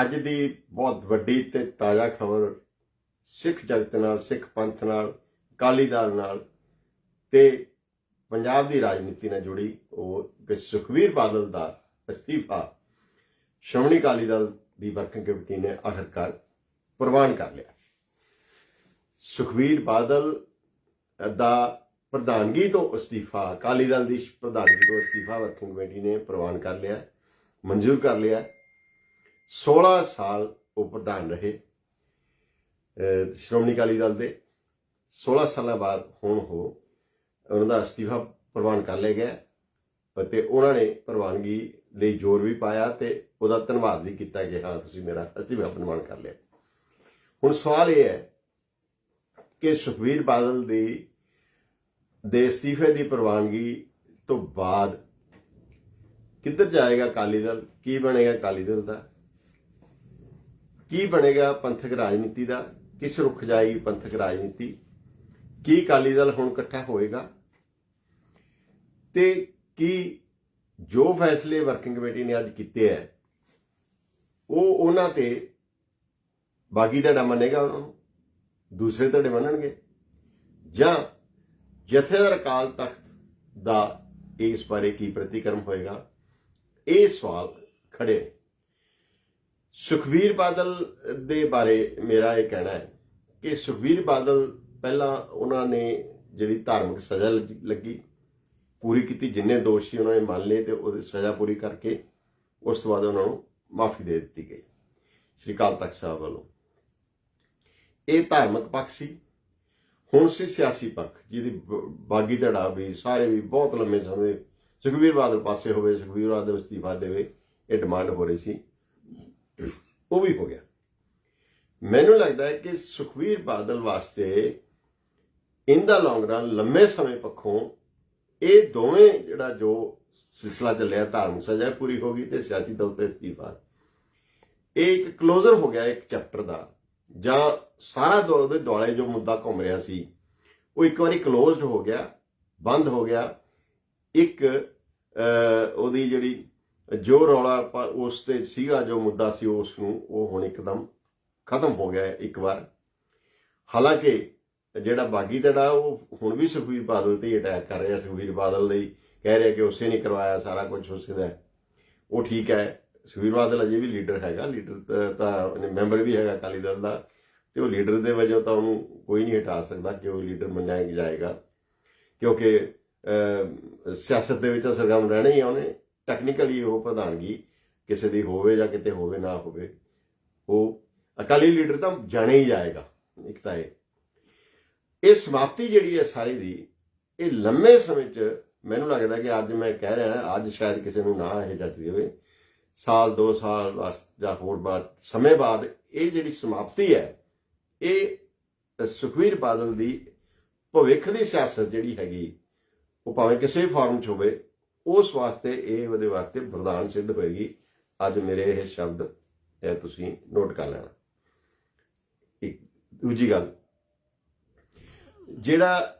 ਅੱਜ ਦੀ ਬਹੁਤ ਵੱਡੀ ਤੇ ਤਾਜ਼ਾ ਖਬਰ ਸਿੱਖ ਜਗਤ ਨਾਲ, ਸਿੱਖ ਪੰਥ ਨਾਲ, ਅਕਾਲੀ ਦਲ ਨਾਲ ਤੇ ਪੰਜਾਬ ਦੀ ਰਾਜਨੀਤੀ ਨਾਲ ਜੁੜੀ ਉਹ ਕਿ ਸੁਖਵੀਰ ਬਾਦਲ ਦਾ ਅਸਤੀਫਾ ਸ਼੍ਰੋਮਣੀ ਅਕਾਲੀ ਦਲ ਦੀ ਵਰਕਿੰਗ ਕਮੇਟੀ ਨੇ ਆਖਰਕਾਰ ਪ੍ਰਵਾਨ ਕਰ ਲਿਆ। ਸੁਖਵੀਰ ਬਾਦਲ ਦਾ ਪ੍ਰਧਾਨਗੀ ਤੋਂ ਅਸਤੀਫਾ, ਅਕਾਲੀ ਦਲ ਦੀ ਪ੍ਰਧਾਨਗੀ ਤੋਂ ਅਸਤੀਫਾ ਵਰਕਿੰਗ ਕਮੇਟੀ ਨੇ ਪ੍ਰਵਾਨ ਕਰ ਲਿਆ, ਮਨਜ਼ੂਰ ਕਰ ਲਿਆ। 16 ਸਾਲ ਉਹ ਪ੍ਰਧਾਨ ਰਹੇ ਸ਼੍ਰੋਮਣੀ ਅਕਾਲੀ ਦਲ ਦੇ। 16 ਸਾਲਾਂ ਬਾਅਦ ਹੁਣ ਉਹ ਉਹਨਾਂ ਦਾ ਅਸਤੀਫਾ ਪ੍ਰਵਾਨ ਕਰ ਲਿਆ ਗਿਆ ਅਤੇ ਉਹਨਾਂ ਨੇ ਪ੍ਰਵਾਨਗੀ ਲਈ ਜ਼ੋਰ ਵੀ ਪਾਇਆ ਤੇ ਉਹਦਾ ਧੰਨਵਾਦ ਵੀ ਕੀਤਾ ਕਿ ਹਾਂ, ਤੁਸੀਂ ਮੇਰਾ ਅਸਤੀਫਾ ਪ੍ਰਵਾਨ ਕਰ ਲਿਆ। ਹੁਣ ਸਵਾਲ ਇਹ ਹੈ ਕਿ ਸੁਖਵੀਰ ਬਾਦਲ ਦੀ, ਦੇ ਅਸਤੀਫੇ ਦੀ ਪ੍ਰਵਾਨਗੀ ਤੋਂ ਬਾਅਦ ਕਿੱਧਰ ਜਾਏਗਾ ਅਕਾਲੀ ਦਲ? ਕੀ ਬਣੇਗਾ ਅਕਾਲੀ ਦਲ ਦਾ? ਕੀ ਬਣੇਗਾ ਪੰਥਕ ਰਾਜਨੀਤੀ ਦਾ? ਕਿਸ ਰੁਖ ਜਾਏਗੀ ਪੰਥਕ ਰਾਜਨੀਤੀ? ਕੀ ਅਕਾਲੀ ਦਲ ਹੁਣ ਇਕੱਠਾ ਹੋਏਗਾ? ਤੇ ਕੀ ਜੋ ਫੈਸਲੇ ਵਰਕਿੰਗ ਕਮੇਟੀ ਨੇ ਅੱਜ ਕੀਤੇ ਹੈ ਉਹ ਉਹਨਾਂ ਤੇ ਬਾਗੀ ਧੜਾ ਮੰਨੇਗਾ ਉਹਨਾਂ ਨੂੰ? ਦੂਸਰੇ ਧੜੇ ਮੰਨਣਗੇ? ਜਾਂ ਜਥੇਦਾਰ ਅਕਾਲ ਤਖਤ ਦਾ ਇਸ ਬਾਰੇ ਕੀ ਪ੍ਰਤੀਕਰਮ ਹੋਏਗਾ? ਇਹ ਸਵਾਲ ਖੜੇ ਨੇ। ਸੁਖਵੀਰ ਬਾਦਲ ਦੇ ਬਾਰੇ ਮੇਰਾ ਇਹ ਕਹਿਣਾ ਹੈ ਕਿ ਸੁਖਵੀਰ ਬਾਦਲ ਪਹਿਲਾਂ ਉਹਨਾਂ ਨੇ ਜਿਹੜੀ ਧਾਰਮਿਕ ਸਜ਼ਾ ਲੱਗੀ- ਲੱਗੀ, ਪੂਰੀ ਕੀਤੀ, ਜਿੰਨੇ ਦੋਸ਼ ਸੀ ਉਹਨਾਂ ਨੇ ਮੰਨ ਲਏ ਤੇ ਉਹਦੀ ਸਜ਼ਾ ਪੂਰੀ ਕਰਕੇ ਉਸ ਤੋਂ ਬਾਅਦ ਉਹਨਾਂ ਨੂੰ ਮਾਫੀ ਦੇ ਦਿੱਤੀ ਗਈ, ਸ਼੍ਰੀ ਅਕਾਲ ਤਖਤ ਸਾਹਿਬ ਵੱਲੋਂ। ਇਹ ਧਾਰਮਿਕ ਪੱਖ ਸੀ। ਹੁਣ ਸੀ ਸਿਆਸੀ ਪੱਖ, ਜਿਹਦੀ ਬਾਗੀ ਧੜਾ ਵੀ ਸਾਰੇ ਵੀ ਬਹੁਤ ਲੰਮੇ ਸਮੇਂ ਸੁਖਵੀਰ ਬਾਦਲ ਪਾਸੇ ਹੋਵੇ, ਸੁਖਵੀਰ ਬਾਦਲ ਅਸਤੀਫਾ ਦੇਵੇ, ਇਹ ਡਿਮਾਂਡ ਹੋ ਰਹੀ ਸੀ। ਉਹ ਵੀ ਹੋ ਗਿਆ। ਮੈਨੂੰ ਲੱਗਦਾ ਹੈ ਕਿ ਸੁਖਵੀਰ ਬਾਦਲ ਵਾਸਤੇ ਇਨ ਦਾ ਲੌਂਗ ਰਨ ਲੰਮੇ ਸਮੇਂ ਪੱਖੋਂ ਇਹ ਦੋਵੇਂ ਜਿਹੜਾ ਜੋ ਸਿਲਸਿਲਾ ਚੱਲਿਆ ਧਾਰਮਿਕ ਸਜ਼ਾ ਪੂਰੀ ਹੋ ਗਈ ਤੇ ਸਿਆਸੀ ਤੌਰ ਤੇ ਅਸਤੀਫਾ। ਇਹ ਇੱਕ ਕਲੋਜ਼ਰ ਹੋ ਗਿਆ ਇੱਕ ਚੈਪਟਰ ਦਾ, ਜਾਂ ਸਾਰਾ ਦੋ ਉਹਦੇ ਦੁਆਲੇ ਜੋ ਮੁੱਦਾ ਘੁੰਮ ਰਿਹਾ ਸੀ, ਉਹ ਇੱਕ ਵਾਰੀ ਕਲੋਜ਼ਡ ਹੋ ਗਿਆ, ਬੰਦ ਹੋ ਗਿਆ। ਇੱਕ ਉਹਦੀ ਜਿਹੜੀ ਜੋ ਰੌਲਾ ਉਸ ਤੇ ਸੀਗਾ, ਜੋ ਮੁੱਦਾ ਸੀ ਉਸ ਨੂੰ, ਉਹ ਹੁਣ ਇੱਕਦਮ ਖਤਮ ਹੋ ਗਿਆ ਇੱਕ ਵਾਰ। ਹਾਲਾਂਕਿ ਜਿਹੜਾ ਬਾਗੀ ਧੜਾ, ਉਹ ਹੁਣ ਵੀ ਸੁਖਵੀਰ ਬਾਦਲ ਤੇ ਅਟੈਕ ਕਰ ਰਿਹਾ ਸੁਖਵੀਰ ਬਾਦਲ ਲਈ ਕਹਿ ਰਿਹਾ ਕਿ ਉਸੇ ਨੇ ਕਰਵਾਇਆ ਸਾਰਾ ਕੁਝ ਉਸੇ ਦਾ। ਉਹ ਠੀਕ ਹੈ ਸੁਖਵੀਰ ਬਾਦਲ ਅਜੇ ਵੀ ਲੀਡਰ ਹੈਗਾ ਲੀਡਰ ਤਾਂ ਮੈਂਬਰ ਵੀ ਹੈਗਾ ਅਕਾਲੀ ਦਲ ਦਾ, ਤੇ ਉਹ ਲੀਡਰ ਦੇ ਵਜੋਂ ਤਾਂ ਉਹਨੂੰ ਕੋਈ ਨਹੀਂ ਹਟਾ ਸਕਦਾ ਕਿ ਉਹ ਲੀਡਰ ਮੰਨਿਆ ਜਾਏਗਾ। ਕਿਉਂਕਿ ਸਿਆਸਤ ਦੇ ਵਿੱਚ ਤਾਂ ਸਰਗਰਮ ਰਹਿਣਾ ਹੀ ਆ ਉਹਨੇ। ਟੈਕਨੀਕਲੀ ਉਹ ਪ੍ਰਧਾਨਗੀ ਕਿਸੇ ਦੀ ਹੋਵੇ ਜਾਂ ਕਿਤੇ ਹੋਵੇ, ਨਾ ਹੋਵੇ, ਉਹ ਅਕਾਲੀ ਲੀਡਰ ਤਾਂ ਜਾਣੇ ਹੀ ਜਾਏਗਾ, ਇੱਕ ਤਾਂ ਇਹ। ਇਹ ਸਮਾਪਤੀ ਜਿਹੜੀ ਹੈ ਸਾਰੀ ਦੀ, ਇਹ ਲੰਮੇ ਸਮੇਂ 'ਚ ਮੈਨੂੰ ਲੱਗਦਾ ਕਿ ਅੱਜ ਮੈਂ ਕਹਿ ਰਿਹਾ, ਅੱਜ ਸ਼ਾਇਦ ਕਿਸੇ ਨੂੰ ਨਾ ਇਹ ਜੱਜਦੀ ਹੋਵੇ, ਸਾਲ 2 ਸਾਲ ਜਾਂ ਹੋਰ ਬਾਅਦ, ਸਮੇਂ ਬਾਅਦ ਇਹ ਜਿਹੜੀ ਸਮਾਪਤੀ ਹੈ, ਇਹ ਸੁਖਵੀਰ ਬਾਦਲ ਦੀ ਭਵਿੱਖ ਦੀ ਸਿਆਸਤ ਜਿਹੜੀ ਹੈਗੀ, ਉਹ ਭਾਵੇਂ ਕਿਸੇ ਫਾਰਮ 'ਚ ਹੋਵੇ ਉਸ ਵਾਸਤੇ ਇਹ ਉਹਦੇ ਵਾਸਤੇ ਵਰਦਾਨ ਸਿੱਧ ਹੋਏਗੀ ਅੱਜ ਮੇਰੇ ਇਹ ਸ਼ਬਦ, ਇਹ ਤੁਸੀਂ ਨੋਟ ਕਰ ਲੈਣਾ ਇੱਕ ਦੂਜੀ ਗੱਲ, ਜਿਹੜਾ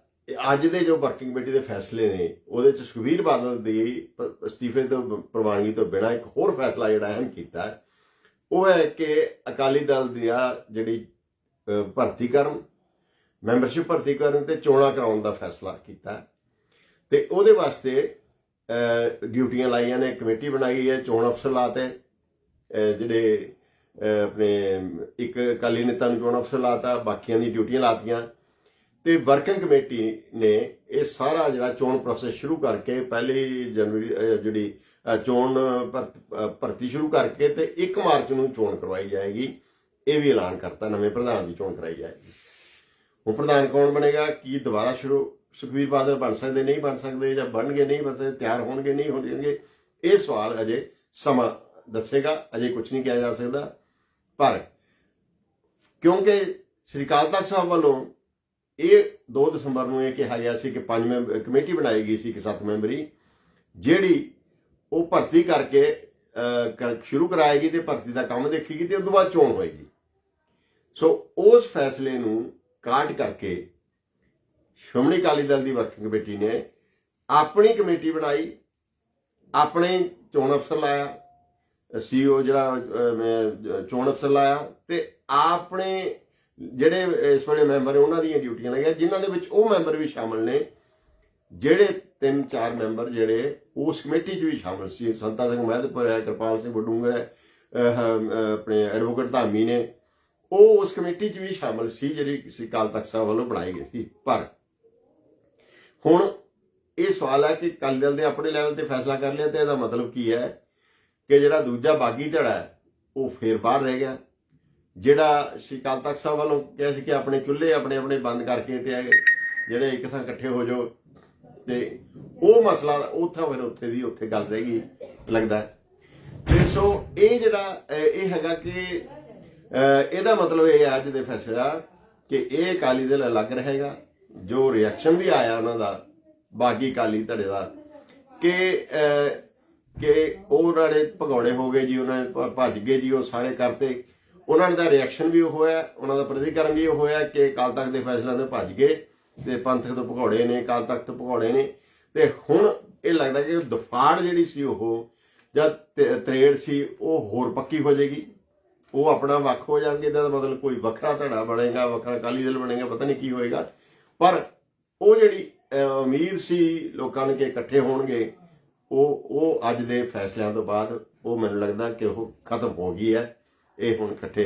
ਅੱਜ ਦੇ ਜੋ ਵਰਕਿੰਗ ਕਮੇਟੀ ਦੇ ਫੈਸਲੇ ਨੇ, ਉਹਦੇ ਚ ਸੁਖਵੀਰ ਬਾਦਲ ਦੀ ਅਸਤੀਫੇ ਤੋਂ ਪ੍ਰਵਾਨਗੀ ਤੋਂ ਬਿਨਾਂ ਇੱਕ ਹੋਰ ਫੈਸਲਾ ਜਿਹੜਾ ਅਹਿਮ ਕੀਤਾ, ਉਹ ਹੈ ਕਿ ਅਕਾਲੀ ਦਲ ਦੀ ਆ ਜਿਹੜੀ ਭਰਤੀ ਕਰਨ ਮੈਂਬਰਸ਼ਿਪ ਭਰਤੀ ਕਰਨ ਤੇ ਚੋਣਾਂ ਕਰਾਉਣ ਦਾ ਫੈਸਲਾ ਕੀਤਾ ਹੈ। ਤੇ ਉਹਦੇ ਵਾਸਤੇ ਡਿਊਟੀਆਂ ਲਾਈਆਂ ਨੇ, ਕਮੇਟੀ ਬਣਾਈ ਹੈ, ਚੋਣ ਅਫਸਰ ਲਾਤੇ। ਜਿਹੜੇ ਆਪਣੇ, ਇੱਕ ਅਕਾਲੀ ਨੇਤਾ ਨੂੰ ਚੋਣ ਅਫਸਰ ਲਾਤਾ, ਬਾਕੀਆਂ ਦੀ ਡਿਊਟੀਆਂ ਲਾਤੀਆਂ। ਤੇ ਵਰਕਿੰਗ ਕਮੇਟੀ ਨੇ ਇਹ ਸਾਰਾ ਜਿਹੜਾ ਚੋਣ ਪ੍ਰੋਸੈਸ ਸ਼ੁਰੂ ਕਰਕੇ, ਪਹਿਲੀ ਜਨਵਰੀ ਜਿਹੜੀ ਚੋਣ ਭਰਤ- ਭਰਤੀ ਸ਼ੁਰੂ ਕਰਕੇ ਤੇ 1 ਮਾਰਚ ਨੂੰ ਚੋਣ ਕਰਵਾਈ ਜਾਏਗੀ। ਇਹ ਵੀ ਐਲਾਨ ਕਰਤਾ, ਨਵੇਂ ਪ੍ਰਧਾਨ ਦੀ ਚੋਣ ਕਰਾਈ ਜਾਏਗੀ। ਹੁਣ ਪ੍ਰਧਾਨ ਕੌਣ ਬਣੇਗਾ? ਕੀ ਦੁਬਾਰਾ ਸ਼ੁਰੂ ਸੁਖਵੀਰ ਬਾਦਲ ਬਣ ਸਕਦੇ, ਨਹੀਂ ਬਣ ਸਕਦੇ ਜਾਂ ਬਣਨਗੇ, ਨਹੀਂ ਬਣ ਸਕਦੇ, ਤਿਆਰ ਹੋਣਗੇ, ਨਹੀਂ ਹੋਣਗੇ, ਇਹ ਸਵਾਲ ਅਜੇ ਸਮਾਂ ਦੱਸੇਗਾ, ਅਜੇ ਕੁਝ ਨਹੀਂ ਕਿਹਾ ਜਾ ਸਕਦਾ। ਪਰ ਕਿਉਂਕਿ ਸ਼੍ਰੀ ਅਕਾਲ ਤਖਤ ਸਾਹਿਬ ਵੱਲੋਂ ਇਹ 2 ਦਸੰਬਰ ਨੂੰ ਇਹ ਕਿਹਾ ਗਿਆ ਸੀ ਕਿ ਪੰਜ ਮੈਂਬਰ ਕਮੇਟੀ ਬਣਾਈ ਗਈ ਸੀ, ਇੱਕ ਸੱਤ ਮੈਂਬਰੀ, ਜਿਹੜੀ ਉਹ ਭਰਤੀ ਕਰਕੇ ਸ਼ੁਰੂ ਕਰਾਏਗੀ ਤੇ ਭਰਤੀ ਦਾ ਕੰਮ ਦੇਖੇਗੀ ਤੇ ਉਸ ਤੋਂ ਬਾਅਦ ਚੋਣ ਹੋਏਗੀ। ਸੋ ਉਸ ਫੈਸਲੇ ਨੂੰ ਕਾਟ ਕਰਕੇ ਸ਼੍ਰੋਮਣੀ ਅਕਾਲੀ ਦਲ ਦੀ ਵਰਕਿੰਗ ਕਮੇਟੀ ਨੇ ਆਪਣੀ ਕਮੇਟੀ ਬਣਾਈ, ਆਪਣੇ ਚੋਣ ਅਫਸਰ ਲਾਇਆ, ਸੀਓ ਜਿਹੜਾ ਚੋਣ ਅਫਸਰ ਲਾਇਆ ਤੇ ਆਪਣੇ ਜਿਹੜੇ ਇਸ ਵੇਲੇ ਮੈਂਬਰ ਨੇ ਉਹਨਾਂ ਦੀਆਂ ਡਿਊਟੀਆਂ ਲਗਾਈਆਂ ਜਿਨ੍ਹਾਂ ਦੇ ਵਿੱਚ ਉਹ ਮੈਂਬਰ ਵੀ ਸ਼ਾਮਲ ਨੇ, ਜਿਹੜੇ ਤਿੰਨ ਚਾਰ ਮੈਂਬਰ ਜਿਹੜੇ ਉਸ ਕਮੇਟੀ 'ਚ ਵੀ ਸ਼ਾਮਲ ਸੀ। ਸੰਤਾ ਸਿੰਘ ਮਹਿਦਪੁਰ ਹੈ, ਕਿਰਪਾਲ ਸਿੰਘ ਬਡੂੰਗਰ ਹੈ ਆਪਣੇ ਐਡਵੋਕੇਟ ਧਾਮੀ ਨੇ, ਉਹ ਉਸ ਕਮੇਟੀ 'ਚ ਵੀ ਸ਼ਾਮਲ ਸੀ, ਜਿਹੜੀ ਸੀ ਕਾਲ ਤਖਤ ਸਾਹਿਬ ਵੱਲੋਂ ਬਣਾਈ ਗਈ ਸੀ। ਪਰ ਹੁਣ ਇਹ ਸਵਾਲ ਹੈ ਕਿ ਕੱਲ ਦਲ ਨੇ ਆਪਣੇ ਲੈਵਲ ਤੇ ਫੈਸਲਾ ਕਰ ਲਿਆ ਤੇ ਇਹਦਾ ਮਤਲਬ ਕੀ ਹੈ ਕਿ ਜਿਹੜਾ ਦੂਜਾ ਬਾਗੀ ਧੜਾ ਹੈ, ਉਹ ਫੇਰ ਬਾਹਰ ਰਹਿ ਗਿਆ। ਜਿਹੜਾ ਸ਼੍ਰੀ ਅਕਾਲ ਤਖਤ ਸਾਹਿਬ ਵੱਲੋਂ ਕਿਹਾ ਸੀ ਕਿ ਆਪਣੇ ਚੁੱਲ੍ਹੇ ਆਪਣੇ ਆਪਣੇ ਬੰਦ ਕਰਕੇ ਤੇ ਇਹ ਜਿਹੜੇ ਇੱਕ ਥਾਂ ਇਕੱਠੇ ਹੋ ਜਾਓ ਤੇ ਉਹ ਮਸਲਾ ਉੱਥੇ ਫਿਰ ਉੱਥੇ ਦੀ ਉੱਥੇ ਗੱਲ ਰਹਿ ਗਈ, ਲੱਗਦਾ ਤੇ ਸੋ ਇਹ ਜਿਹੜਾ ਇਹ ਹੈਗਾ ਕਿ ਇਹਦਾ ਮਤਲਬ ਇਹ ਹੈ ਅੱਜ ਦੇ ਫੈਸਲੇ ਦਾ ਕਿ ਇਹ ਅਕਾਲੀ ਦਲ ਅਲੱਗ ਰਹੇਗਾ। ਜੋ ਰਿਐਕਸ਼ਨ ਵੀ ਆਇਆ ਉਹਨਾਂ ਦਾ, ਬਾਗੀ ਅਕਾਲੀ ਧੜੇ ਦਾ, ਕਿ ਕਿ ਉਹਨਾਂ ਨੇ ਭਗੌੜੇ ਹੋ ਗਏ ਜੀ, ਉਹਨਾਂ ਨੇ ਭੱਜ ਗਏ ਜੀ, ਉਹ ਸਾਰੇ ਕਰਤੇ। ਉਹਨਾਂ ਦਾ ਰਿਐਕਸ਼ਨ ਵੀ ਉਹ ਹੋਇਆ, ਉਹਨਾਂ ਦਾ ਪ੍ਰਤੀਕਰਮ ਵੀ ਉਹ ਹੋਇਆ ਕਿ ਅਕਾਲ ਤਖਤ ਦੇ ਫੈਸਲਿਆਂ ਤੋਂ ਭੱਜ ਗਏ ਤੇ ਪੰਥਕ ਤੋਂ ਭਗੌੜੇ ਨੇ, ਅਕਾਲ ਤਖਤ ਤੋਂ ਭਗੌੜੇ ਨੇ। ਤੇ ਹੁਣ ਇਹ ਲੱਗਦਾ ਕਿ ਦਫਾੜ ਜਿਹੜੀ ਸੀ ਉਹ, ਜਾਂ ਤ- ਤਰੇੜ ਸੀ, ਉਹ ਹੋਰ ਪੱਕੀ ਹੋ ਜਾਏਗੀ। ਉਹ ਆਪਣਾ ਵੱਖ ਹੋ ਜਾਣਗੇ, ਇਹਦਾ ਮਤਲਬ ਕੋਈ ਵੱਖਰਾ ਧੜਾ ਬਣੇਗਾ, ਵੱਖਰਾ ਅਕਾਲੀ ਦਲ ਬਣੇਗਾ, ਪਤਾ ਨਹੀਂ ਕੀ ਹੋਏਗਾ। ਪਰ ਉਹ ਜਿਹੜੀ ਉਮੀਦ ਸੀ ਲੋਕਾਂ ਨੇ ਕਿ ਇਕੱਠੇ ਹੋਣਗੇ ਉਹ ਉਹ ਅੱਜ ਦੇ ਫੈਸਲਿਆਂ ਤੋਂ ਬਾਅਦ ਉਹ ਮੈਨੂੰ ਲੱਗਦਾ ਕਿ ਉਹ ਖਤਮ ਹੋ ਗਈ ਹੈ। ਇਹ ਹੁਣ ਇਕੱਠੇ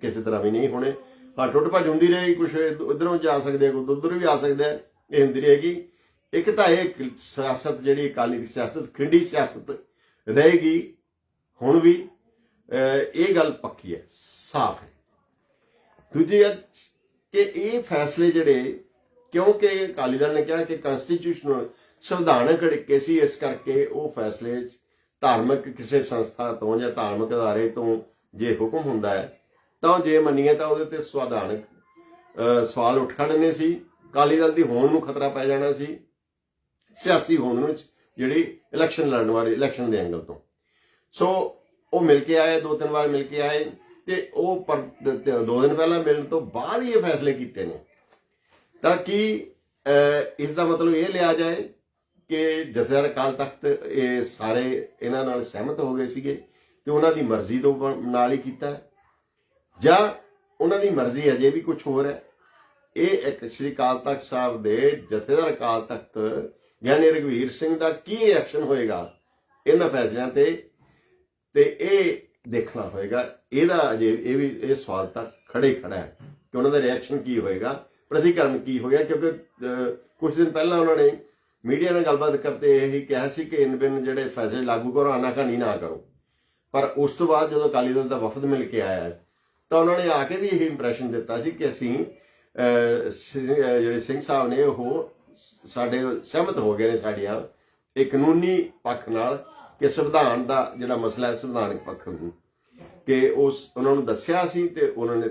ਕਿਸੇ ਤਰ੍ਹਾਂ ਵੀ ਨਹੀਂ ਹੋਣੇ। ਹਾਂ ਟੁੱਟ ਭੱਜ ਹੁੰਦੀ ਰਹੇਗੀ ਕੁਝ ਉਧਰੋਂ ਜਾ ਸਕਦੇ ਕੁਝ ਉਧਰ ਵੀ ਆ ਸਕਦਾ ਹੈ, ਇਹ ਹੁੰਦੀ ਰਹੇਗੀ। ਇੱਕ ਤਾਂ ਇਹ ਸਿਆਸਤ ਜਿਹੜੀ ਅਕਾਲੀ ਸਿਆਸਤ ਖਿੰਡੀ ਸਿਆਸਤ ਰਹੇਗੀ ਹੁਣ ਵੀ ਇਹ ਗੱਲ ਪੱਕੀ ਹੈ ਸਾਫ਼ ਹੈ। ਦੂਜੀ ਹੈ ਕਿ ਇਹ ਫੈਸਲੇ ਜਿਹੜੇ ਕਿਉਂਕਿ ਅਕਾਲੀ ਦਲ ਨੇ ਕਿਹਾ ਕਿ ਕਨਸਟੀਟਿਊਸ਼ਨਲ ਸੰਵਿਧਾਨਕ ਅੜਿੱਕੇ ਸੀ, ਇਸ ਕਰਕੇ ਉਹ ਫੈਸਲੇ ਧਾਰਮਿਕ ਕਿਸੇ ਸੰਸਥਾ ਤੋਂ ਜਾਂ ਧਾਰਮਿਕ ਅਦਾਰੇ ਤੋਂ ਜੇ ਹੁਕਮ ਹੁੰਦਾ ਹੈ, ਤਾਂ ਜੇ ਮੰਨੀਏ ਤਾਂ ਉਹਦੇ ਤੇ ਸੰਵਿਧਾਨਕ ਸਵਾਲ ਉੱਠ ਖੜਨੇ ਸੀ। ਅਕਾਲੀ ਦਲ ਦੀ ਹੋਣ ਨੂੰ ਖਤਰਾ ਪੈ ਜਾਣਾ ਸੀ, ਸਿਆਸੀ ਹੋਣ ਨੂੰ ਜਿਹੜੀ ਇਲੈਕਸ਼ਨ ਲੜਨ ਵਾਲੇ ਇਲੈਕਸ਼ਨ ਦੇ ਐਂਗਲ ਤੋਂ। ਸੋ ਉਹ ਮਿਲ ਕੇ ਆਏ, ਦੋ ਤਿੰਨ ਵਾਰ ਮਿਲ ਕੇ ਆਏ ਤੇ ਉਹ ਦੋ ਦਿਨ ਪਹਿਲਾਂ ਮਿਲਣ ਤੋਂ ਬਾਅਦ ਹੀ ਇਹ ਫੈਸਲੇ ਕੀਤੇ ਨੇ। ਤਾਂ ਕਿ ਇਸ ਦਾ ਮਤਲਬ ਇਹ ਲਿਆ ਜਾਏ ਕਿ ਜਥੇਦਾਰ ਅਕਾਲ ਤਖਤ, ਇਹ ਸਾਰੇ ਇਹਨਾਂ ਨਾਲ ਸਹਿਮਤ ਹੋ ਗਏ ਸੀਗੇ ਤੇ ਉਹਨਾਂ ਦੀ ਮਰਜ਼ੀ ਤੋਂ ਨਾਲ ਹੀ ਕੀਤਾ। ਜਾਂ ਉਹਨਾਂ ਦੀ ਮਰਜ਼ੀ ਅਜੇ ਵੀ ਕੁਝ ਹੋਰ ਹੈ। ਇਹ ਇੱਕ ਸ੍ਰੀ ਅਕਾਲ ਤਖਤ ਸਾਹਿਬ ਦੇ ਜਥੇਦਾਰ ਅਕਾਲ ਤਖਤ ਗਿਆਨੀ ਰਘਵੀਰ ਸਿੰਘ ਦਾ ਕੀ ਰਿਐਕਸ਼ਨ ਹੋਏਗਾ, ਇਹਨਾਂ ਫੈਸਲਿਆਂ ਤੇ? ਤੇ ਇਹ ਦੇਖਣਾ ਹੋਏਗਾ। ਇਹਦਾ ਅਜੇ ਇਹ ਵੀ, ਇਹ ਸਵਾਲ ਤਾਂ ਖੜੇ ਖੜਾ ਹੈ ਕਿ ਉਹਨਾਂ ਦਾ ਰਿਐਕਸ਼ਨ ਕੀ ਹੋਏਗਾ। ਪ੍ਰਤੀਕਰਮ ਕੀ ਹੋਇਆ ਕਿਉਂਕਿ ਅਹ, ਕੁਝ ਦਿਨ ਪਹਿਲਾਂ ਉਹਨਾਂ ਨੇ ਮੀਡੀਆ ਨਾਲ ਗੱਲਬਾਤ ਕਰਤੇ ਇਹੀ ਕਿਹਾ ਸੀ ਕਿ ਇਨ ਜਿਹੜੇ ਫੈਸਲੇ ਲਾਗੂ ਕਰੋ ਆਨਾਕਾਨੀ ਨਾ ਕਰੋ। ਪਰ ਉਸ ਤੋਂ ਬਾਅਦ ਜਦੋਂ ਅਕਾਲੀ ਦਲ ਦਾ ਵਫਦ ਮਿਲ ਕੇ ਆਇਆ ਤਾਂ ਉਹਨਾਂ ਨੇ ਆ ਕੇ ਵੀ ਇਹ ਇੰਪ੍ਰੈਸ਼ਨ ਦਿੱਤਾ ਸੀ ਕਿ ਅਸੀਂ ਸਿੰਘ- ਜਿਹੜੇ ਸਿੰਘ ਸਾਹਿਬ ਨੇ ਉਹ ਸਾਡੇ ਸਹਿਮਤ ਹੋ ਗਏ ਨੇ ਸਾਡੀਆਂ ਇਹ ਕਾਨੂੰਨੀ ਪੱਖ ਨਾਲ ਕਿ ਸੰਵਿਧਾਨ ਦਾ ਜਿਹੜਾ ਮਸਲਾ ਹੈ ਸੰਵਿਧਾਨਕ ਪੱਖ ਨੂੰ। ਕਿ ਉਸ ਉਹਨਾਂ ਨੂੰ ਦੱਸਿਆ ਸੀ ਤੇ ਉਹਨਾਂ ਨੇ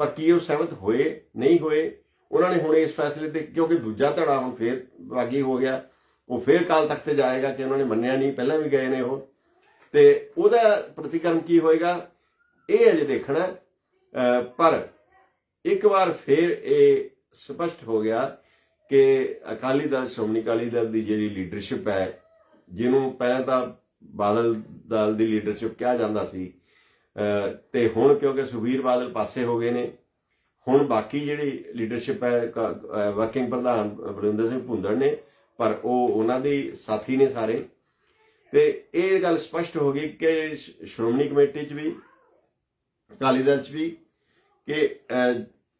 ਪਰ ਕੀ ਉਹ ਸਹਿਮਤ ਹੋਏ ਨਹੀਂ ਹੋਏ ਉਹਨਾਂ ਨੇ ਹੁਣ ਇਸ ਫੈਸਲੇ ਤੇ, ਕਿਉਂਕਿ ਦੂਜਾ ਧੜਾ ਹੁਣ ਫੇਰ ਬਾਗੀ ਹੋ ਗਿਆ। ਉਹ ਫੇਰ ਕਾਲ ਤੱਕ ਤੇ ਜਾਏਗਾ ਕਿ ਉਹਨਾਂ ਨੇ ਮੰਨਿਆ ਨਹੀਂ, ਪਹਿਲਾਂ ਵੀ ਗਏ ਨੇ ਉਹ। ਤੇ ਉਹਦਾ ਪ੍ਰਤੀਕਰਮ ਕੀ ਹੋਏਗਾ? ਇਹ ਅਜੇ ਦੇਖਣਾ ਪਰ ਇੱਕ ਵਾਰ ਫੇਰ ਇਹ ਸਪਸ਼ਟ ਹੋ ਗਿਆ ਕਿ ਅਕਾਲੀ ਦਲ, ਸ਼੍ਰੋਮਣੀ ਅਕਾਲੀ ਦਲ ਦੀ ਜਿਹੜੀ ਲੀਡਰਸ਼ਿਪ ਹੈ, ਜਿਹਨੂੰ ਪਹਿਲਾਂ ਤਾਂ ਬਾਦਲ ਦਲ ਦੀ ਲੀਡਰਸ਼ਿਪ ਕਿਹਾ ਜਾਂਦਾ ਸੀ ਤੇ ਹੁਣ ਕਿਉਂਕਿ ਸੁਖਬੀਰ ਬਾਦਲ ਪਾਸੇ ਹੋ ਗਏ ਨੇ ਹੁਣ ਬਾਕੀ ਜਿਹੜੀ ਲੀਡਰਸ਼ਿਪ ਹੈ ਵਰਕਿੰਗ ਪ੍ਰਧਾਨ ਬਰਿੰਦਰ ਸਿੰਘ ਭੁੰਦੜ ਨੇ, ਪਰ ਉਹ ਉਹਨਾਂ ਦੀ ਸਾਥੀ ਨੇ ਸਾਰੇ। ਤੇ ਇਹ ਗੱਲ ਸਪਸ਼ਟ ਹੋ ਗਈ ਕਿ ਸ਼੍ਰੋਮਣੀ ਕਮੇਟੀ 'ਚ ਵੀ, ਅਕਾਲੀ ਦਲ 'ਚ ਵੀ ਕਿ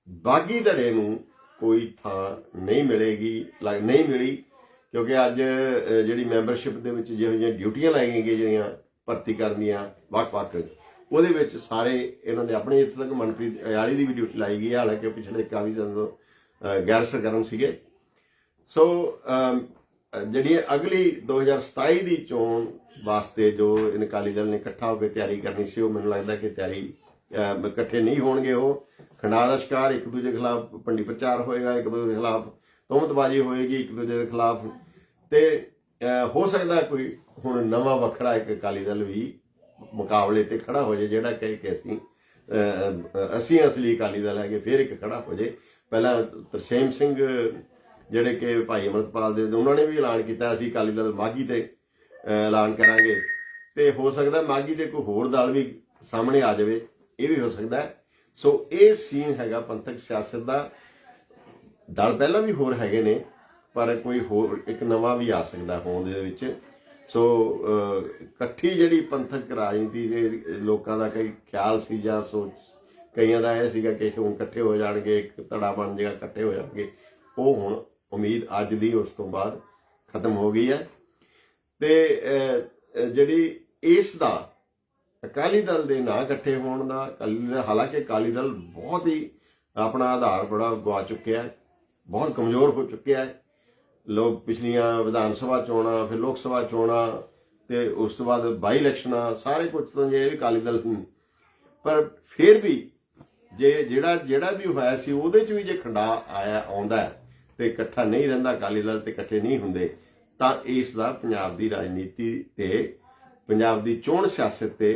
ਬਾਗੀ ਧੜੇ ਨੂੰ ਕੋਈ ਥਾਂ ਨਹੀਂ ਮਿਲੇਗੀ ਨਹੀਂ ਮਿਲੀ, ਕਿਉਂਕਿ ਅੱਜ ਜਿਹੜੀ ਮੈਂਬਰਸ਼ਿਪ ਦੇ ਵਿੱਚ ਜਿਹੋ ਜਿਹੀਆਂ ਡਿਊਟੀਆਂ ਲਾਈਆਂ ਗਈਆਂ ਜਿਹੜੀਆਂ ਭਰਤੀ ਕਰਨ ਦੀਆਂ, ਵੱਖ-ਵੱਖ ਉਹਦੇ ਵਿੱਚ ਸਾਰੇ ਇਹਨਾਂ ਦੇ ਆਪਣੇ ਇੱਥੇ ਤੱਕ ਮਨਪ੍ਰੀਤ ਅਯਾਲੀ ਦੀ ਵੀ ਡਿਊਟੀ ਲਾਈ ਗਈ ਹੈ। ਹਾਲਾਂਕਿ ਪਿਛਲੇ ਕਾਫੀ ਸਮੇਂ ਤੋਂ ਗੈਰ ਸਰਗਰਮ ਸੀਗੇ। ਸੋ ਜਿਹੜੀ ਅਗਲੀ 2027 ਦੀ ਚੋਣ ਵਾਸਤੇ ਜੋ ਇਨ ਅਕਾਲੀ ਦਲ ਨੇ ਇਕੱਠਾ ਹੋ ਕੇ ਤਿਆਰੀ ਕਰਨੀ ਸੀ, ਉਹ ਮੈਨੂੰ ਲੱਗਦਾ ਕਿ ਤਿਆਰੀ ਇਕੱਠੇ ਨਹੀਂ ਹੋਣਗੇ ਉਹ। ਖੰਡਾ ਦਾ ਸ਼ਿਕਾਰ ਇੱਕ ਦੂਜੇ ਖਿਲਾਫ ਪੰਡੀ ਪ੍ਰਚਾਰ ਹੋਏਗਾ, ਇੱਕ ਦੂਜੇ ਖਿਲਾਫ ਤੋਮਤਬਾਜ਼ੀ ਹੋਏਗੀ, ਇੱਕ ਦੂਜੇ ਦੇ ਖਿਲਾਫ। ਤੇ ਹੋ ਸਕਦਾ ਕੋਈ ਹੁਣ ਨਵਾਂ ਵੱਖਰਾ ਇੱਕ ਅਕਾਲੀ ਦਲ ਵੀ ਮੁਕਾਬਲੇ ਤੇ ਖੜਾ ਹੋ ਜਾਏ ਜਿਹੜਾ ਕਹੇ ਕਿ ਅਸੀਂ ਅਸੀਂ ਅਸਲੀ ਅਕਾਲੀ ਦਲ ਹੈਗੇ, ਫਿਰ ਇੱਕ ਖੜਾ ਹੋ ਜਾਏ ਪਹਿਲਾਂ ਤਰਸੇਮ ਸਿੰਘ, ਜਿਹੜੇ ਕਿ ਭਾਈ ਅਮਰਤਪਾਲ ਦੇ, ਉਹਨਾਂ ਨੇ ਵੀ ਐਲਾਨ ਕੀਤਾ, ਅਸੀਂ ਅਕਾਲੀ ਦਲ ਮਾਗੀ ਤੇ ਐਲਾਨ ਕਰਾਂਗੇ। ਤੇ ਹੋ ਸਕਦਾ ਮਾਗੀ ਦੇ ਕੋਈ ਹੋਰ ਦਲ ਵੀ ਸਾਹਮਣੇ ਆ ਜਾਵੇ, ਇਹ ਵੀ ਹੋ ਸਕਦਾ ਸੋ ਇਹ ਸੀਨ ਹੈਗਾ ਪੰਥਕ ਸਿਆਸਤ ਦਾ। ਦਲ ਪਹਿਲਾਂ ਵੀ ਹੋਰ ਹੈਗੇ ਨੇ, ਪਰ ਕੋਈ ਹੋਰ, ਇੱਕ ਨਵਾਂ ਵੀ ਆ ਸਕਦਾ ਹੋਂਦ ਦੇ ਵਿੱਚ। ਸੋ ਇਕੱਠੀ ਜਿਹੜੀ ਪੰਥਕ ਰਾਜਨੀਤੀ ਦੇ ਲੋਕਾਂ ਦਾ ਕਈ ਖਿਆਲ ਸੀ ਜਾਂ ਸੋਚ, ਕਈਆਂ ਦਾ ਇਹ ਸੀਗਾ ਕਿ ਹੁਣ ਇਕੱਠੇ ਹੋ ਜਾਣਗੇ, ਇੱਕ ਧੜਾ ਬਣ ਜਾਏਗਾ ਇਕੱਠੇ ਹੋ ਜਾਣਗੇ। ਉਹ ਹੁਣ ਉਮੀਦ ਅੱਜ ਦੀ ਉਸ ਤੋਂ ਬਾਅਦ ਖਤਮ ਹੋ ਗਈ ਹੈ। ਤੇ ਜਿਹੜੀ ਇਸ ਦਾ ਅਕਾਲੀ ਦਲ ਦੇ ਨਾਂ ਇਕੱਠੇ ਹੋਣ ਦਾ, ਅਕਾਲੀ ਦਲ, ਹਾਲਾਂਕਿ ਅਕਾਲੀ ਦਲ ਬਹੁਤ ਹੀ ਆਪਣਾ ਆਧਾਰ ਬੜਾ ਗਵਾ ਚੁੱਕਿਆ ਹੈ, ਬਹੁਤ ਕਮਜ਼ੋਰ ਹੋ ਚੁੱਕਿਆ ਹੈ। ਲੋਕ ਪਿਛਲੀਆਂ ਵਿਧਾਨ ਸਭਾ ਚੋਣਾਂ, ਫਿਰ ਲੋਕ ਸਭਾ ਚੋਣਾਂ ਤੇ ਉਸ ਤੋਂ ਬਾਅਦ ਬਾਈ ਇਲੈਕਸ਼ਨਾਂ, ਸਾਰੇ ਕੁਝ ਤਾਂ ਜੇ ਇਹ ਅਕਾਲੀ ਦਲ ਨੂੰ ਪਰ ਫਿਰ ਵੀ ਜੇ ਜਿਹੜਾ ਜਿਹੜਾ ਵੀ ਹੋਇਆ ਸੀ, ਉਹਦੇ ਚ ਵੀ ਜੇ ਖੰਡਾ ਆਇਆ, ਆਉਂਦਾ ਤੇ ਇਕੱਠਾ ਨਹੀਂ ਰਹਿੰਦਾ ਅਕਾਲੀ ਦਲ ਤੇ ਇਕੱਠੇ ਨਹੀਂ ਹੁੰਦੇ, ਤਾਂ ਇਸ ਦਾ ਪੰਜਾਬ ਦੀ ਰਾਜਨੀਤੀ ਤੇ, ਪੰਜਾਬ ਦੀ ਚੋਣ ਸਿਆਸਤ ਤੇ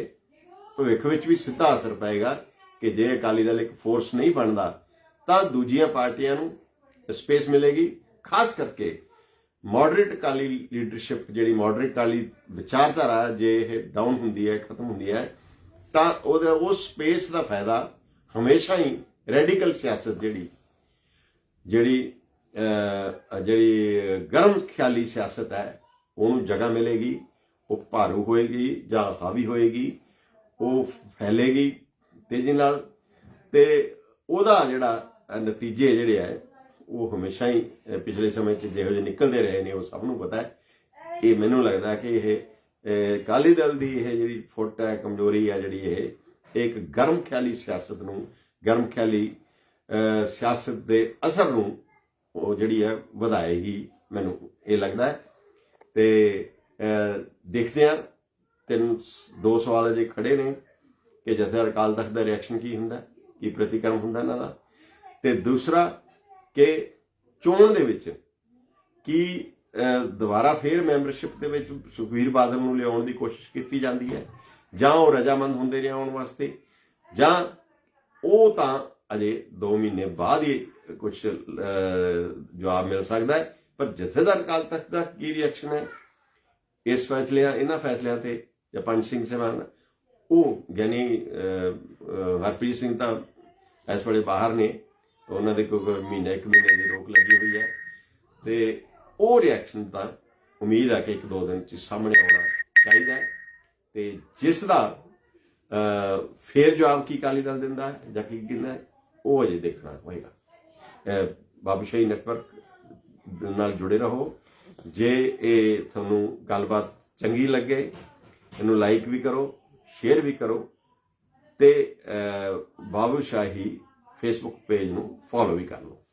ਭਵਿੱਖ ਵਿੱਚ ਵੀ ਸਿੱਧਾ ਅਸਰ ਪਏਗਾ ਕਿ ਜੇ ਅਕਾਲੀ ਦਲ ਇੱਕ ਫੋਰਸ ਨਹੀਂ ਬਣਦਾ, ਤਾਂ ਦੂਜੀਆਂ ਪਾਰਟੀਆਂ ਨੂੰ ਸਪੇਸ ਮਿਲੇਗੀ ਖਾਸ ਕਰਕੇ ਮੋਡਰੇਟ ਅਕਾਲੀ ਲੀਡਰਸ਼ਿਪ ਜਿਹੜੀ ਮੋਡਰੇਟ ਅਕਾਲੀ ਵਿਚਾਰਧਾਰਾ ਜੇ ਇਹ ਡਾਊਨ ਹੁੰਦੀ ਹੈ, ਖਤਮ ਹੁੰਦੀ ਹੈ, ਤਾਂ ਉਹਦਾ ਉਹ ਸਪੇਸ ਦਾ ਫਾਇਦਾ ਹਮੇਸ਼ਾ ਹੀ ਰੈਡੀਕਲ ਸਿਆਸਤ ਜਿਹੜੀ ਜਿਹੜੀ ਜਿਹੜੀ ਗਰਮ ਖਿਆਲੀ ਸਿਆਸਤ ਹੈ, ਉਹਨੂੰ ਜਗ੍ਹਾ ਮਿਲੇਗੀ, ਉਹ ਭਾਰੂ ਹੋਏਗੀ ਜਾਂ ਹਾਵੀ ਹੋਏਗੀ, ਉਹ ਫੈਲੇਗੀ ਤੇਜ਼ੀ ਨਾਲ, ਤੇ ਉਹਦਾ ਜਿਹੜਾ ਨਤੀਜੇ ਜਿਹੜੇ ਹੈ ਉਹ ਹਮੇਸ਼ਾ ਹੀ ਪਿਛਲੇ ਸਮੇਂ 'ਚ ਜਿਹੋ ਜਿਹੇ ਨਿਕਲਦੇ ਰਹੇ ਨੇ ਉਹ ਸਭ ਨੂੰ ਪਤਾ ਹੈ। ਇਹ ਮੈਨੂੰ ਲੱਗਦਾ ਕਿ ਇਹ ਅਹ, ਅਕਾਲੀ ਦਲ ਦੀ ਇਹ ਜਿਹੜੀ ਫੁੱਟ ਹੈ ਕਮਜ਼ੋਰੀ ਹੈ ਜਿਹੜੀ ਇਹ ਇੱਕ ਗਰਮ ਖਿਆਲੀ ਸਿਆਸਤ ਨੂੰ ਗਰਮ ਖਿਆਲੀ ਸਿਆਸਤ ਦੇ ਅਸਰ ਨੂੰ ਉਹ ਜਿਹੜੀ ਹੈ ਵਧਾਏਗੀ ਮੈਨੂੰ ਇਹ ਲੱਗਦਾ ਹੈ। ਤੇ ਅਹ, ਦੇਖਦੇ ਹਾਂ ਤਿੰਨ ਦੋ ਸਵਾਲ ਅਜੇ ਖੜੇ ਨੇ ਕਿ ਜਥੇਦਾਰ ਅਕਾਲ ਤਖਤ ਦਾ ਰਿਐਕਸ਼ਨ ਕੀ ਹੁੰਦਾ ਕੀ ਪ੍ਰਤੀਕਰਮ ਹੁੰਦਾ ਇਹਨਾਂ ਦਾ। ਤੇ ਦੂਸਰਾ ਕਿ ਚੋਣ ਦੇ ਵਿੱਚ ਕੀ ਦੁਬਾਰਾ ਫੇਰ ਮੈਂਬਰਸ਼ਿਪ ਦੇ ਵਿੱਚ ਸੁਖਵੀਰ ਬਾਦਲ ਨੂੰ ਲਿਆਉਣ ਦੀ ਕੋਸ਼ਿਸ਼ ਕੀਤੀ ਜਾਂਦੀ ਹੈ? ਜਾਂ ਉਹ ਰਜਾਮੰਦ ਹੁੰਦੇ ਨੇ ਆਉਣ ਵਾਸਤੇ? ਜਾਂ ਉਹ ਤਾਂ ਅਜੇ 2 ਮਹੀਨੇ ਬਾਅਦ ਹੀ ਕੁਝ ਜਵਾਬ ਮਿਲ ਸਕਦਾ ਹੈ, ਪਰ ਜਥੇਦਾਰ ਅਕਾਲ ਤਖਤ ਦਾ ਕੀ ਰਿਐਕਸ਼ਨ ਹੈ? ਇਸ ਫੈਸਲਿਆਂ, ਇਹਨਾਂ ਫੈਸਲਿਆਂ ਤੇ ਜਾਂ ਪੰਜ ਸਿੰਘ ਸਹਿਬਾਨ? ਉਹ ਗਿਆਨੀ ਹਰਪ੍ਰੀਤ ਸਿੰਘ ਤਾਂ ਇਸ ਵੇਲੇ ਬਾਹਰ ਨੇ। ਉਹਨਾਂ ਦੇ ਕੋਈ ਮਹੀਨਾ ਇੱਕ ਮਹੀਨੇ ਦੀ ਰੋਕ ਲੱਗੀ ਹੋਈ ਹੈ। ਤੇ ਉਹ ਰਿਐਕਸ਼ਨ ਤਾਂ ਉਮੀਦ ਹੈ ਕਿ ਇੱਕ ਦੋ ਦਿਨ ਚ ਸਾਹਮਣੇ ਆਉਣਾ ਚਾਹੀਦਾ ਹੈ। ਤੇ ਜਿਸ ਦਾ ਅਹ, ਫੇਰ ਜਵਾਬ ਕੀ ਕਾਲੀ ਦਲ ਦਿੰਦਾ ਹੈ ਜਾਂ ਕੀ ਕਹਿੰਦਾ ਉਹ ਅਜੇ ਦੇਖਣਾ ਹੋਏਗਾ। ਅਹ, ਨੈਟਵਰਕ ਨਾਲ ਜੁੜੇ ਰਹੋ। ਜੇ ਇਹ ਤੁਹਾਨੂੰ ਗੱਲਬਾਤ ਚੰਗੀ ਲੱਗੇ ਇਹਨੂੰ ਲਾਈਕ ਵੀ ਕਰੋ ਸ਼ੇਅਰ ਵੀ ਕਰੋ ਤੇ ਅਹ, ਬਾਬੂ ਸ਼ਾਹੀ ਫੇਸਬੁੱਕ ਪੇਜ ਨੂੰ ਫੋਲੋ ਵੀ ਕਰ ਲਓ